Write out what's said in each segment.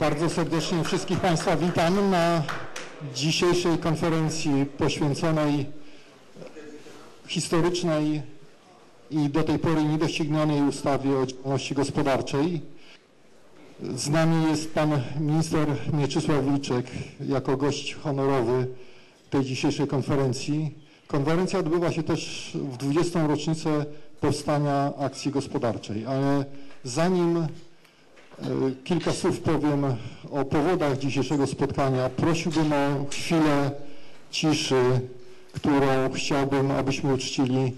Bardzo serdecznie wszystkich Państwa witam na dzisiejszej konferencji poświęconej historycznej i do tej pory niedoścignionej ustawie o działalności gospodarczej. Z nami jest Pan Minister Mieczysław Wilczek jako gość honorowy tej dzisiejszej konferencji. Konferencja odbywa się też w 20. rocznicę powstania akcji gospodarczej, ale zanim kilka słów powiem o powodach dzisiejszego spotkania, prosiłbym o chwilę ciszy, którą chciałbym, abyśmy uczcili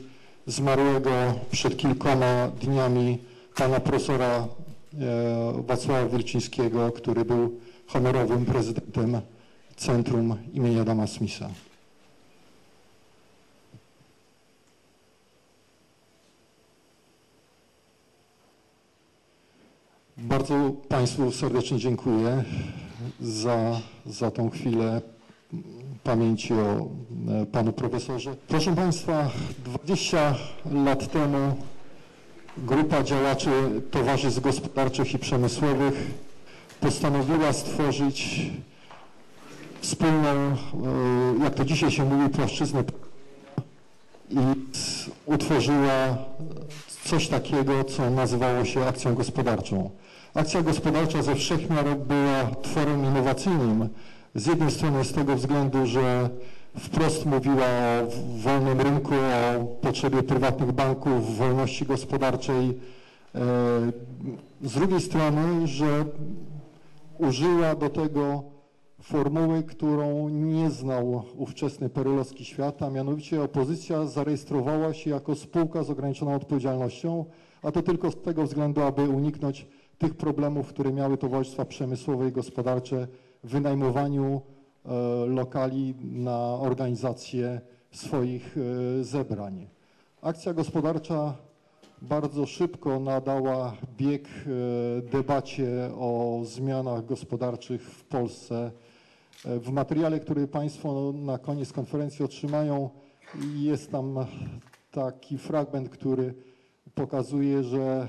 zmarłego przed kilkoma dniami pana profesora e, Wacława Wilczyńskiego, który był honorowym prezydentem Centrum imienia Adama Smitha. Bardzo Państwu serdecznie dziękuję za, za tą chwilę pamięci o e, Panu Profesorze. Proszę Państwa, 20 lat temu grupa działaczy towarzystw gospodarczych i przemysłowych postanowiła stworzyć wspólną, e, jak to dzisiaj się mówi, płaszczyznę i utworzyła coś takiego, co nazywało się akcją gospodarczą. Akcja gospodarcza ze wszechmiar była tworem innowacyjnym. Z jednej strony z tego względu, że wprost mówiła o wolnym rynku, o potrzebie prywatnych banków, wolności gospodarczej. E, z drugiej strony, że użyła do tego formuły, którą nie znał ówczesny perylowski świat, a mianowicie opozycja zarejestrowała się jako spółka z ograniczoną odpowiedzialnością, a to tylko z tego względu, aby uniknąć tych problemów, które miały towarzystwa przemysłowe i gospodarcze w wynajmowaniu e, lokali na organizację swoich e, zebrań. Akcja gospodarcza bardzo szybko nadała bieg e, debacie o zmianach gospodarczych w Polsce. W materiale, który Państwo na koniec konferencji otrzymają, jest tam taki fragment, który pokazuje, że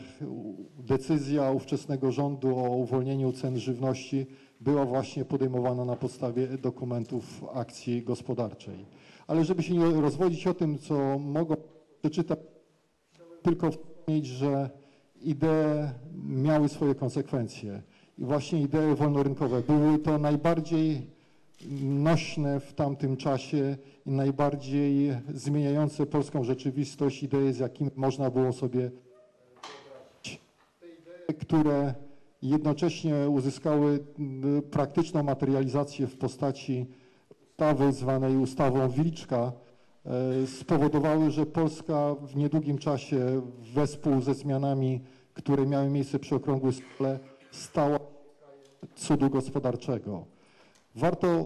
decyzja ówczesnego rządu o uwolnieniu cen żywności była właśnie podejmowana na podstawie dokumentów akcji gospodarczej. Ale żeby się nie rozwodzić o tym, co mogą przeczytać, tylko wspomnieć, że idee miały swoje konsekwencje i właśnie idee wolnorynkowe były to najbardziej nośne w tamtym czasie i najbardziej zmieniające polską rzeczywistość idee, z jakimi można było sobie te idee, które jednocześnie uzyskały praktyczną materializację w postaci ustawy zwanej ustawą Wilczka, e, spowodowały, że Polska w niedługim czasie wespół ze zmianami, które miały miejsce przy okrągłym stole, stała cudu gospodarczego. Warto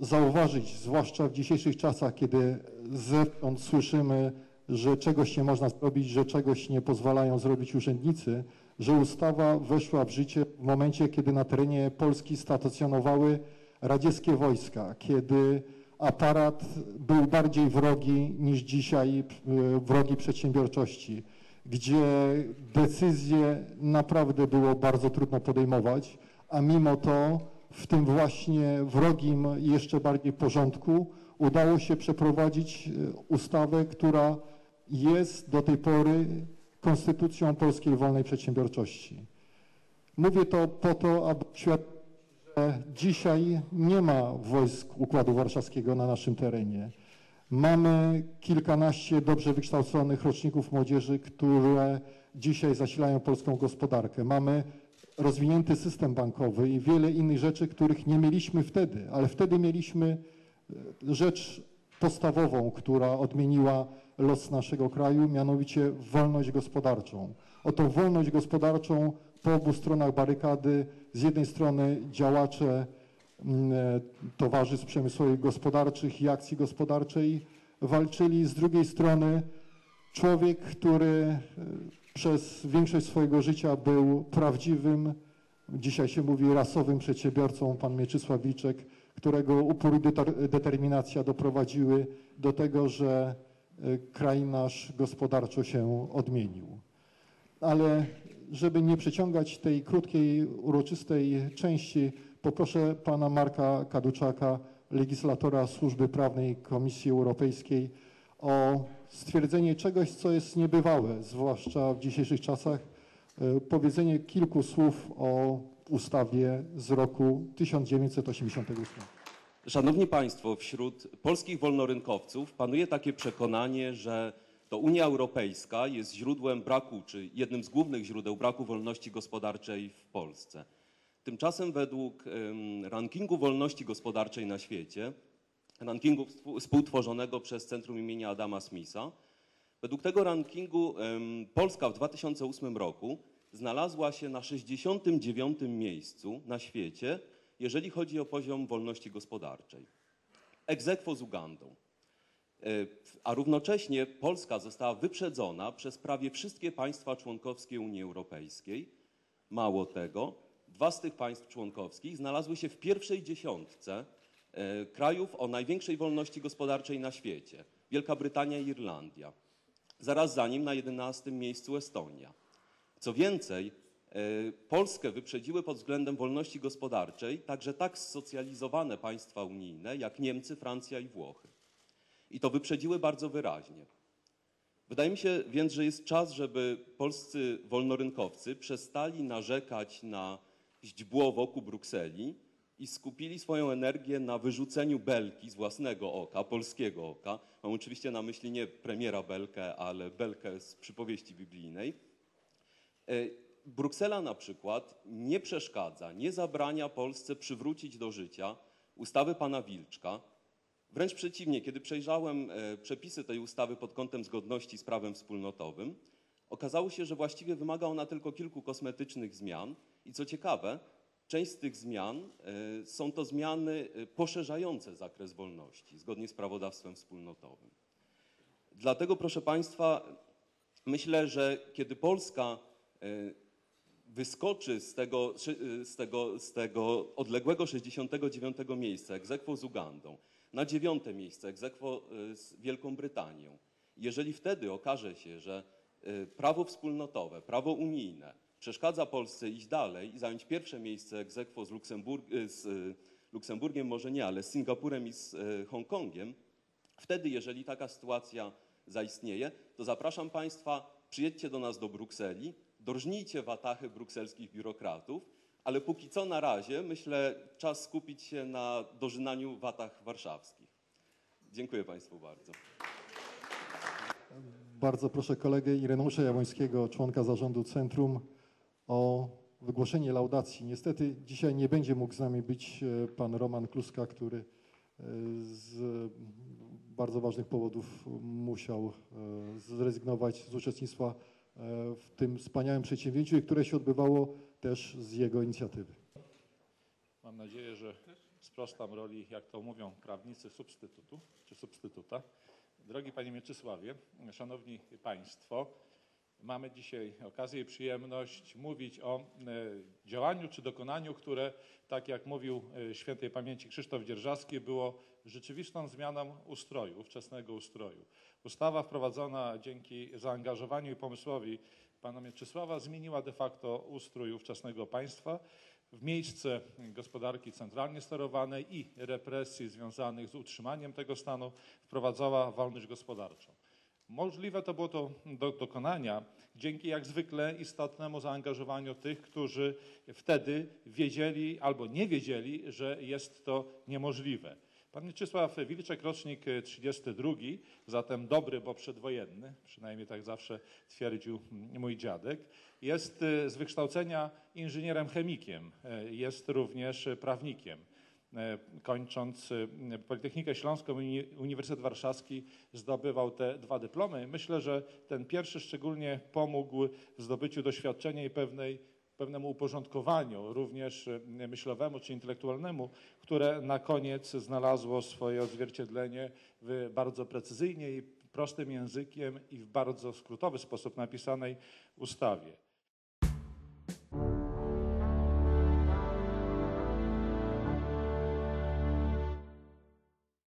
zauważyć, zwłaszcza w dzisiejszych czasach, kiedy zewsząd słyszymy, że czegoś nie można zrobić, że czegoś nie pozwalają zrobić urzędnicy, że ustawa weszła w życie w momencie, kiedy na terenie Polski stacjonowały radzieckie wojska, kiedy aparat był bardziej wrogi niż dzisiaj e, wrogi przedsiębiorczości, gdzie decyzje naprawdę było bardzo trudno podejmować, a mimo to w tym właśnie wrogim jeszcze bardziej porządku udało się przeprowadzić e, ustawę, która jest do tej pory konstytucją polskiej wolnej przedsiębiorczości. Mówię to po to, aby świadczyć, że dzisiaj nie ma wojsk Układu Warszawskiego na naszym terenie. Mamy kilkanaście dobrze wykształconych roczników młodzieży, które dzisiaj zasilają polską gospodarkę. Mamy rozwinięty system bankowy i wiele innych rzeczy, których nie mieliśmy wtedy, ale wtedy mieliśmy e, rzecz podstawową, która odmieniła los naszego kraju, mianowicie wolność gospodarczą. O tą wolność gospodarczą po obu stronach barykady, z jednej strony działacze mm, e, towarzystw przemysłowych gospodarczych i akcji gospodarczej walczyli, z drugiej strony człowiek, który e, przez większość swojego życia był prawdziwym, dzisiaj się mówi rasowym przedsiębiorcą, pan Mieczysław Wiczek, którego upór i determinacja doprowadziły do tego, że e, kraj nasz gospodarczo się odmienił. Ale żeby nie przeciągać tej krótkiej, uroczystej części, poproszę pana Marka Kaduczaka, legislatora Służby Prawnej Komisji Europejskiej, o stwierdzenie czegoś, co jest niebywałe, zwłaszcza w dzisiejszych czasach, e, powiedzenie kilku słów o ustawie z roku 1988. Szanowni Państwo, wśród polskich wolnorynkowców panuje takie przekonanie, że to Unia Europejska jest źródłem braku, czy jednym z głównych źródeł braku wolności gospodarczej w Polsce. Tymczasem według rankingu wolności gospodarczej na świecie, rankingu współ- współtworzonego przez Centrum imienia Adama Smitha, według tego rankingu Polska w 2008 roku znalazła się na 69. miejscu na świecie, jeżeli chodzi o poziom wolności gospodarczej. Aequo z Ugandą. E, A równocześnie Polska została wyprzedzona przez prawie wszystkie państwa członkowskie Unii Europejskiej. Mało tego, dwa z tych państw członkowskich znalazły się w pierwszej dziesiątce krajów o największej wolności gospodarczej na świecie. Wielka Brytania i Irlandia. Zaraz za nim na 11 miejscu Estonia. Co więcej, e, Polskę wyprzedziły pod względem wolności gospodarczej także tak zsocjalizowane państwa unijne jak Niemcy, Francja i Włochy. I to wyprzedziły bardzo wyraźnie. Wydaje mi się więc, że jest czas, żeby polscy wolnorynkowcy przestali narzekać na źdźbło wokół Brukseli i skupili swoją energię na wyrzuceniu belki z własnego oka, polskiego oka. Mam oczywiście na myśli nie premiera Belkę, ale Belkę z przypowieści biblijnej. E, Bruksela na przykład nie przeszkadza, nie zabrania Polsce przywrócić do życia ustawy pana Wilczka. Wręcz przeciwnie, kiedy przejrzałem e, przepisy tej ustawy pod kątem zgodności z prawem wspólnotowym, okazało się, że właściwie wymaga ona tylko kilku kosmetycznych zmian i co ciekawe, część z tych zmian e, są to zmiany e, poszerzające zakres wolności zgodnie z prawodawstwem wspólnotowym. Dlatego, proszę Państwa, myślę, że kiedy Polska e, wyskoczy z tego, z tego, z tego odległego 69 miejsca, aequo z Ugandą, na dziewiąte miejsce, ex aequo e, z Wielką Brytanią, jeżeli wtedy okaże się, że prawo wspólnotowe, prawo unijne przeszkadza Polsce iść dalej i zająć pierwsze miejsce ex z, Luksemburg, e, z e, Luksemburgiem, może nie, ale z Singapurem i z e, Hongkongiem, Wtedy, jeżeli taka sytuacja zaistnieje, to zapraszam Państwa, przyjedźcie do nas do Brukseli, dorżnijcie watachy brukselskich biurokratów, ale póki co na razie, myślę, czas skupić się na dożynaniu watach warszawskich. Dziękuję Państwu bardzo. Bardzo proszę kolegę Ireneusza Jabłońskiego, członka zarządu Centrum, o wygłoszenie laudacji. Niestety dzisiaj nie będzie mógł z nami być e, pan Roman Kluska, który e, z bardzo ważnych powodów musiał e, zrezygnować z uczestnictwa e, w tym wspaniałym przedsięwzięciu, które się odbywało też z jego inicjatywy. Mam nadzieję, że sprostam roli, jak to mówią prawnicy, substytutu czy substytuta. Drogi Panie Mieczysławie, Szanowni Państwo, mamy dzisiaj okazję i przyjemność mówić o e, działaniu czy dokonaniu, które, tak jak mówił e, świętej pamięci Krzysztof Dzierżawski, było rzeczywistą zmianą ustroju, ówczesnego ustroju. Ustawa wprowadzona dzięki zaangażowaniu i pomysłowi pana Mieczysława zmieniła de facto ustrój ówczesnego państwa w miejsce gospodarki centralnie sterowanej i represji związanych z utrzymaniem tego stanu wprowadzała wolność gospodarczą. Możliwe to było to do dokonania dzięki jak zwykle istotnemu zaangażowaniu tych, którzy wtedy wiedzieli albo nie wiedzieli, że jest to niemożliwe. Pan Mieczysław Wilczek, rocznik 32, zatem dobry, bo przedwojenny, przynajmniej tak zawsze twierdził mój dziadek, jest z wykształcenia inżynierem chemikiem, jest również prawnikiem. E, Kończąc e, Politechnikę Śląską Uniwersytet Warszawski zdobywał te dwa dyplomy. Myślę, że ten pierwszy szczególnie pomógł w zdobyciu doświadczenia i pewnej, pewnemu uporządkowaniu, również e, myślowemu czy intelektualnemu, które na koniec znalazło swoje odzwierciedlenie w bardzo precyzyjnie i prostym językiem i w bardzo skrótowy sposób napisanej ustawie.